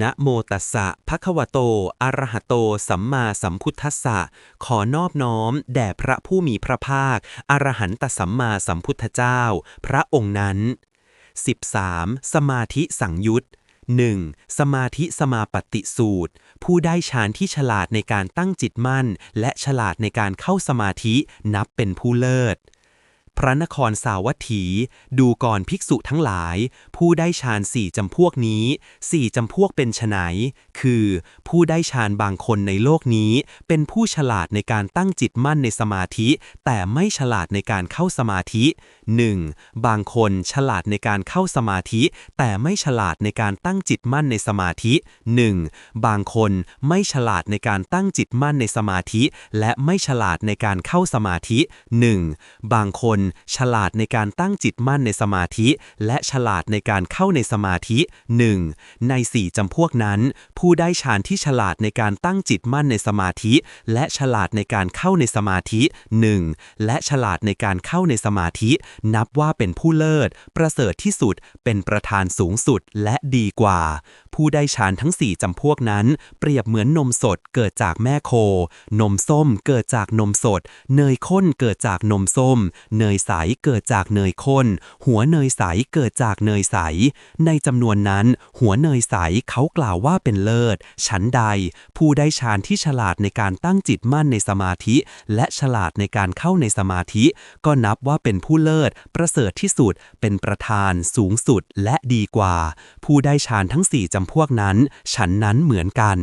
นะโมตัสสะภะคะวะโต อะระหะโต สัมมาสัมพุทธัสสะ ขอนอบน้อม แด่พระผู้มีพระภาค อรหันตสัมมาสัมพุทธเจ้า พระองค์นั้น 13. สมาธิสังยุต 1. สมาธิสมาปฏิสูตร ผู้ได้ฌานที่ฉลาดในการตั้งจิตมั่น และฉลาดในการเข้าสมาธินับเป็นผู้เลิศ พระนครสาวัตถี ดูก่อนภิกษุทั้งหลาย ผู้ได้ฌานสี่จำพวกนี้สี่จำพวกเป็นไฉนคือ ผู้ได้ฌานบางคนในโลกนี้ เป็นผู้ฉลาดในการตั้งจิตมั่นในสมาธิ แต่ไม่ฉลาดในการเข้าสมาธิ 1. บางคนฉลาดในการเข้าสมาธิ แต่ไม่ฉลาดในการตั้งจิตมั่นในสมาธิ 1. บางคนไม่ฉลาดในการตั้งจิตมั่นในสมาธิ และไม่ฉลาดในการเข้าสมาธิ 1. บางคนฉลาดในการตั้งจิตมั่นในสมาธิ และฉลาดในการเข้าในสมาธิ 1. ในสี่จำพวกนั้น ผู้ได้ฌานที่ฉลาดในการตั้งจิตมั่นในสมาธิ และฉลาดในการเข้าในสมาธิ 1. และฉลาดในการเข้าในสมาธิ นับว่าเป็นผู้เลิศ ประเสริฐที่สุด เป็นประธานสูงสุดและดีกว่าผู้ได้ฌานทั้งสี่จำพวกนั้น เปรียบเหมือนนมสดเกิดจากแม่โค นมส้มเกิดจากนมสด เนยข้นเกิดจากนมส้ม เนยใสเกิดจากเนยข้น หัวเนยใสเกิดจากเนยใส ในจำนวนนั้น หัวเนยใสเขากล่าวว่าเป็นเลิศฉันใด ผู้ได้ฌานที่ฉลาดในการตั้งจิตมั่นในสมาธิ และฉลาดในการเข้าในสมาธิ ก็นับว่าเป็นผู้เลิศ ประเสริฐที่สุด เป็นประธาน สูงสุด และดีกว่า ผู้ได้ฌานทั้งสี่จำพวกนั้น ฉันนั้นเหมือนกัน